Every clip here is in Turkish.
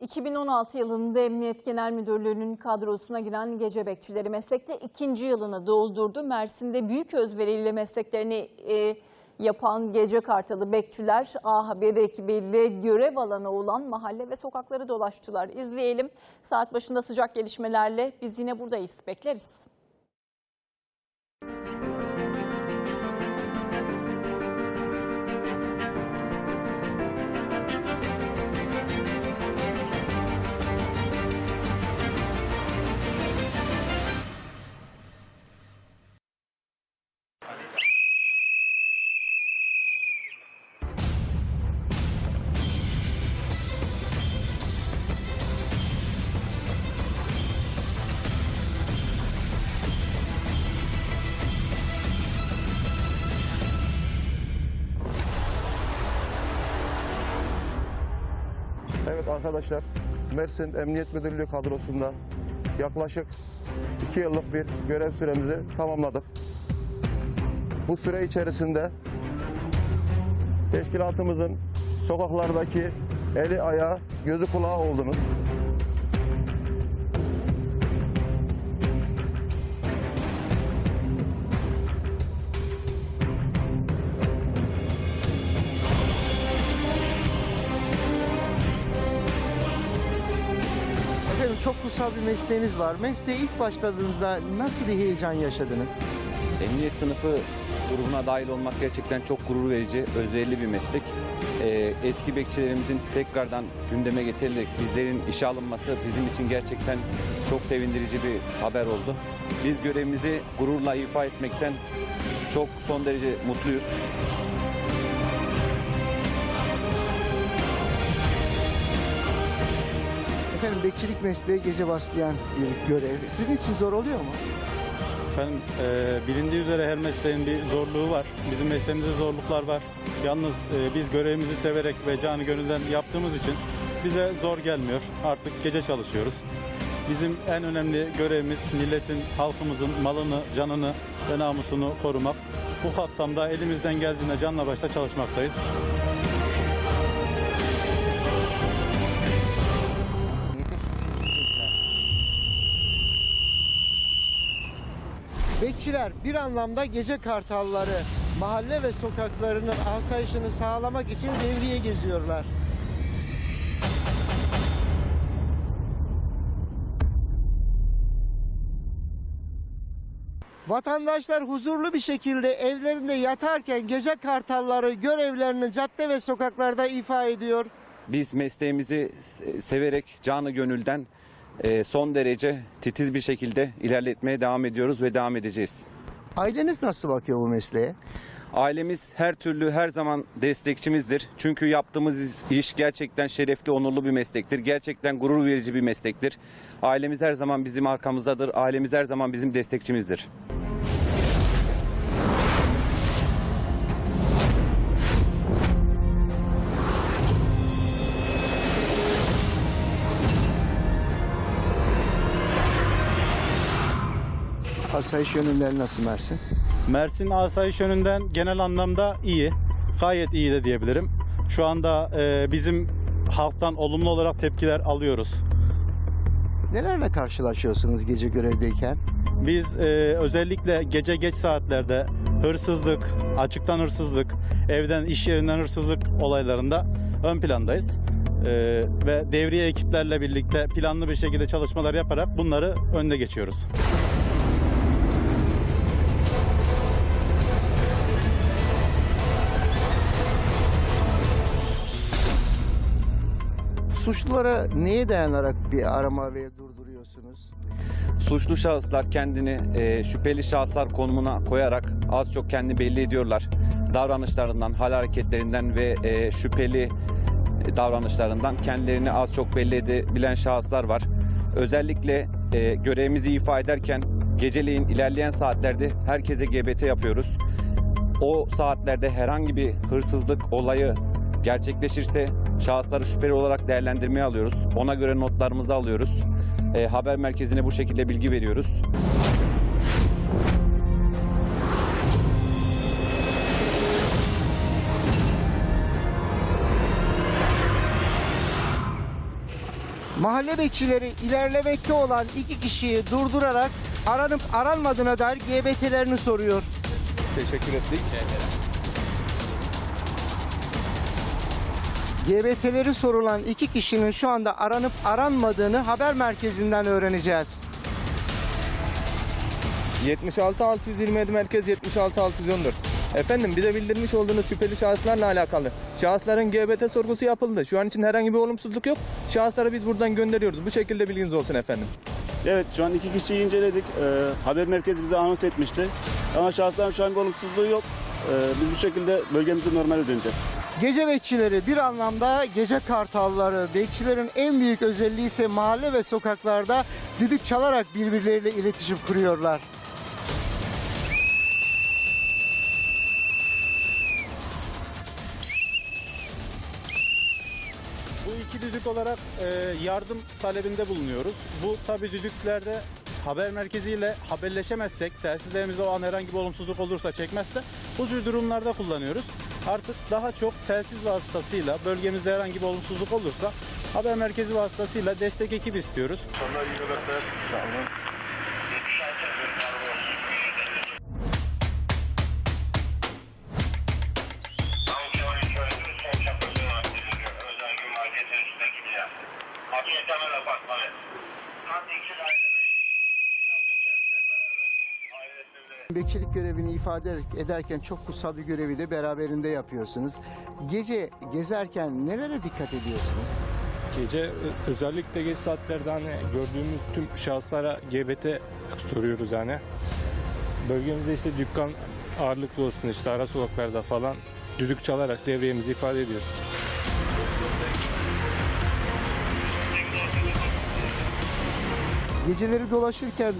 2016 yılında Emniyet Genel Müdürlüğü'nün kadrosuna giren gece bekçileri meslekte ikinci yılını doldurdu. Mersin'de büyük özveriyle mesleklerini e, yapan gece kartalı bekçiler A Haber ekibiyle görev alanı olan mahalle ve sokakları dolaştılar. İzleyelim. Saat başında sıcak gelişmelerle biz yine buradayız. Bekleriz. Evet arkadaşlar, Mersin Emniyet Müdürlüğü kadrosunda yaklaşık 2 yıllık bir görev süremizi tamamladık. Bu süre içerisinde teşkilatımızın sokaklardaki eli ayağı, gözü kulağı oldunuz. Efendim çok kutsal bir mesleğiniz var. Mesleğe ilk başladığınızda nasıl bir heyecan yaşadınız? Emniyet sınıfı grubuna dahil olmak gerçekten çok gurur verici, özverili bir meslek. Ee, eski bekçilerimizin tekrardan gündeme getirilerek bizlerin işe alınması bizim için gerçekten çok sevindirici bir haber oldu. Biz görevimizi gururla ifa etmekten çok son derece mutluyuz. Efendim bekçilik mesleği gece başlayan bir görev. Sizin için zor oluyor mu? Efendim e, bilindiği üzere her mesleğin bir zorluğu var. Bizim mesleğimizde zorluklar var. Yalnız e, biz görevimizi severek ve canı gönülden yaptığımız için bize zor gelmiyor. Artık gece çalışıyoruz. Bizim en önemli görevimiz milletin, halkımızın malını, canını ve namusunu korumak. Bu kapsamda elimizden geldiğinde canla başla çalışmaktayız. Bekçiler bir anlamda gece kartalları mahalle ve sokaklarının asayişini sağlamak için devriye geziyorlar. Vatandaşlar huzurlu bir şekilde evlerinde yatarken gece kartalları görevlerini cadde ve sokaklarda ifa ediyor. Biz mesleğimizi se- severek canı gönülden son derece titiz bir şekilde ilerletmeye devam ediyoruz ve devam edeceğiz. Aileniz nasıl bakıyor bu mesleğe? Ailemiz her türlü her zaman destekçimizdir. Çünkü yaptığımız iş gerçekten şerefli, onurlu bir meslektir. Gerçekten gurur verici bir meslektir. Ailemiz her zaman bizim arkamızdadır. Ailemiz her zaman bizim destekçimizdir. Asayiş yönümleri nasıl Mersin? Mersin asayiş yönünden genel anlamda iyi. Gayet iyi de diyebilirim. Şu anda e, bizim halktan olumlu olarak tepkiler alıyoruz. Nelerle karşılaşıyorsunuz gece görevdeyken? Biz e, özellikle gece geç saatlerde hırsızlık, açıktan hırsızlık, evden iş yerinden hırsızlık olaylarında ön plandayız. E, ve devriye ekiplerle birlikte planlı bir şekilde çalışmalar yaparak bunları önde geçiyoruz. Suçlulara neye dayanarak bir arama ve durduruyorsunuz? Suçlu şahıslar kendini e, şüpheli şahıslar konumuna koyarak az çok kendini belli ediyorlar. Davranışlarından, hal hareketlerinden ve e, şüpheli e, davranışlarından kendilerini az çok belli edebilen şahıslar var. Özellikle e, görevimizi ifa ederken geceleyin ilerleyen saatlerde herkese GBT yapıyoruz. O saatlerde herhangi bir hırsızlık olayı gerçekleşirse şahısları şüpheli olarak değerlendirmeye alıyoruz. Ona göre notlarımızı alıyoruz. E, haber merkezine bu şekilde bilgi veriyoruz. Mahalle bekçileri ilerlemekte olan iki kişiyi durdurarak aranıp aranmadığına dair GBT'lerini soruyor. Teşekkür ettik. GBT'leri sorulan iki kişinin şu anda aranıp aranmadığını haber merkezinden öğreneceğiz. 76 627 merkez 76 614. Efendim bize bildirmiş olduğunuz şüpheli şahıslarla alakalı. Şahısların GBT sorgusu yapıldı. Şu an için herhangi bir olumsuzluk yok. Şahısları biz buradan gönderiyoruz. Bu şekilde bilginiz olsun efendim. Evet şu an iki kişiyi inceledik. Ee, haber merkezi bize anons etmişti. Ama şahısların şu an bir olumsuzluğu yok. Ee, biz bu şekilde bölgemize normale döneceğiz. Gece bekçileri bir anlamda gece kartalları. Bekçilerin en büyük özelliği ise mahalle ve sokaklarda düdük çalarak birbirleriyle iletişim kuruyorlar. Bu iki düdük olarak e, yardım talebinde bulunuyoruz. Bu tabi düdüklerde haber merkeziyle haberleşemezsek, telsizlerimizde o an herhangi bir olumsuzluk olursa çekmezse bu tür durumlarda kullanıyoruz. Artık daha çok telsiz vasıtasıyla bölgemizde herhangi bir olumsuzluk olursa haber merkezi vasıtasıyla destek ekip istiyoruz. Temel Bekçilik görevini ifade ederken çok kutsal bir görevi de beraberinde yapıyorsunuz. Gece gezerken nelere dikkat ediyorsunuz? Gece özellikle geç saatlerde hani gördüğümüz tüm şahıslara GBT soruyoruz yani. Bölgemizde işte dükkan ağırlıklı olsun işte ara sokaklarda falan düdük çalarak devreyemizi ifade ediyoruz. Geceleri dolaşırken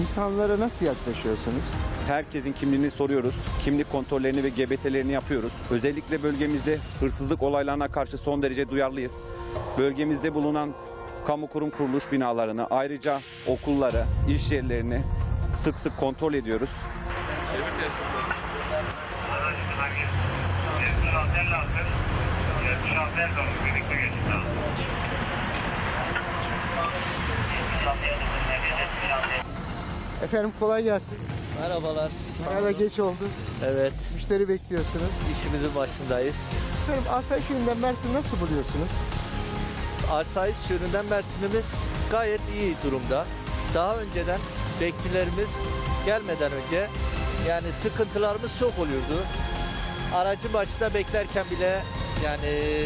insanlara nasıl yaklaşıyorsunuz? Herkesin kimliğini soruyoruz. Kimlik kontrollerini ve GBT'lerini yapıyoruz. Özellikle bölgemizde hırsızlık olaylarına karşı son derece duyarlıyız. Bölgemizde bulunan kamu kurum kuruluş binalarını, ayrıca okulları, iş yerlerini sık sık kontrol ediyoruz. Efendim kolay gelsin. Merhabalar. Bayağı da geç oldu. Evet, Müşteri bekliyorsunuz. işimizin başındayız. Efendim asayiş yönünden Mersin'i nasıl buluyorsunuz? Asayiş yönünden Mersin'imiz gayet iyi durumda. Daha önceden bekçilerimiz gelmeden önce yani sıkıntılarımız çok oluyordu. Aracı başında beklerken bile yani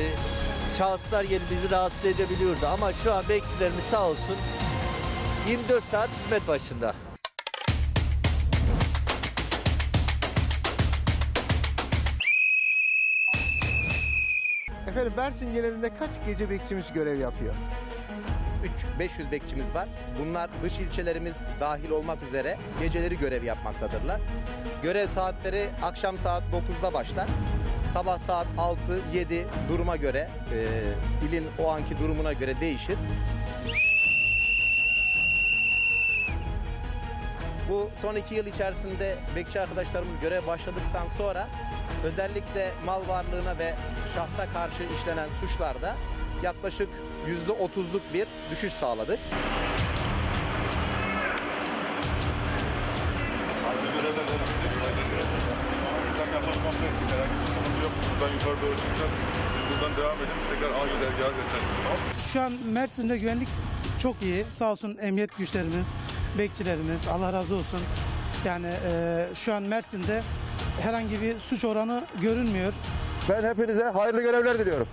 şahıslar gelip bizi rahatsız edebiliyordu. Ama şu an bekçilerimiz sağ olsun 24 saat hizmet başında. Efendim Mersin genelinde kaç gece bekçimiz görev yapıyor? 500 bekçimiz var. Bunlar dış ilçelerimiz dahil olmak üzere geceleri görev yapmaktadırlar. Görev saatleri akşam saat 9'da başlar. Sabah saat 6-7 duruma göre, e, ilin o anki durumuna göre değişir. Bu son iki yıl içerisinde bekçi arkadaşlarımız görev başladıktan sonra özellikle mal varlığına ve şahsa karşı işlenen suçlarda yaklaşık %30'luk bir düşüş sağladık. Şu an Mersin'de güvenlik çok iyi. Sağ olsun emniyet güçlerimiz, bekçilerimiz Allah razı olsun. Yani e, şu an Mersin'de herhangi bir suç oranı görünmüyor. Ben hepinize hayırlı görevler diliyorum.